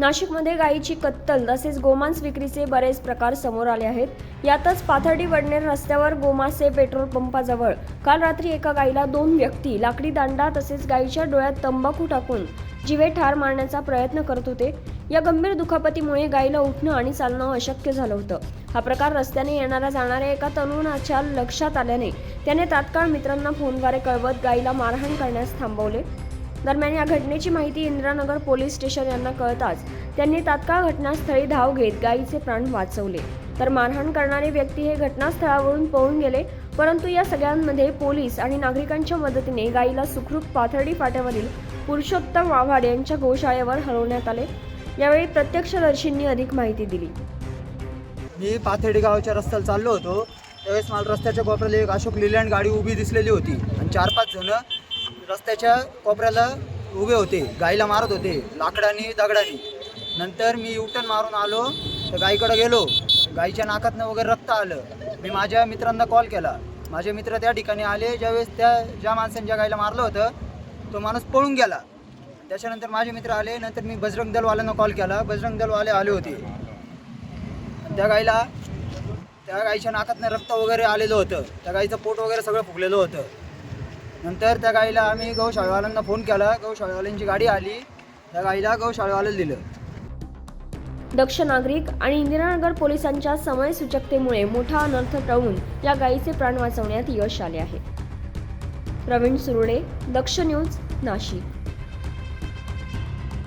नाशिकमध्ये गायीची कत्तल तसेच गोमांस विक्रीचे बरेच प्रकार समोर आले आहेत. यातच पाथर्डी वडनेर रस्त्यावर गोमासे पेट्रोल पंपाजवळ काल रात्री एका गायीला दोन व्यक्ती लाकडी दांडा तसेच गायीच्या डोळ्यात तंबाखू टाकून जिवे ठार मारण्याचा प्रयत्न करत होते. या गंभीर दुखापतीमुळे गायीला उठणं आणि चालणं अशक्य झालं होतं. हा प्रकार रस्त्याने येणाऱ्या जाणाऱ्या एका तरुणाच्या लक्षात आल्याने त्याने तात्काळ मित्रांना फोनद्वारे कळवत गायीला मारहाण करण्यास थांबवले. दरम्यान या घटनेची माहिती इंद्रानगर पोलीस स्टेशन यांना कळताच त्यांनी तात्काळ घटनास्थळी धाव घेत गायीचे प्राण वाचवले. तर मारहाण करणारे व्यक्ती हे घटनास्थळावरून पळून गेले परंतु या सगळ्यांमध्ये पोलीस आणि नागरिकांच्या मदतीने गायीला सुखरूप पाथर्डी फाट्यावरील पुरुषोत्तम वाघाड यांच्या गोशाळेवर हलवण्यात आले. यावेळी प्रत्यक्षदर्शींनी अधिक माहिती दिली. मी पाथर्डी गावाच्या रस्त्याला चाललो होतो. त्यावेळेस मला रस्त्याच्या कोपऱ्याला एक अशोक लिलँड गाडी उभी दिसलेली होती आणि चार पाच जण रस्त्याच्या कोपऱ्याला उभे होते गाईला मारत होते लाकडाने दगडाने. नंतर मी युटन मारून आलो तर गाईकडं गेलो. गाईच्या नाकातनं वगैरे रक्त आलं. मी माझ्या मित्रांना कॉल केला. माझे मित्र त्या ठिकाणी आले ज्यावेळेस त्या ज्या माणसाने ज्या गाईला मारलं होतं तो माणूस पळून गेला. त्याच्यानंतर माझे मित्र आले नंतर मी बजरंग दलवाल्यांना कॉल केला. बजरंग दलवाले आले होते. त्या गाईला त्या गाईच्या नाकातनं रक्त वगैरे आलेलं होतं. त्या गाईचं पोट वगैरे सगळं फुगलेलं होतं. नंतर त्या गाईला आम्ही गौशाळेवाल्यांना फोन केला. गौशाळेवाल्यांची गाडी आली. त्या गाईला गौशाळेवाल्याला दिलं. दक्ष नागरिक आणि इंदिरानगर पोलिसांच्या समयसूचकतेमुळे मोठा अनर्थ टळून या गायीचे प्राण वाचवण्यात यश आले आहे. प्रवीण सुरुडे दक्ष न्यूज नाशिक.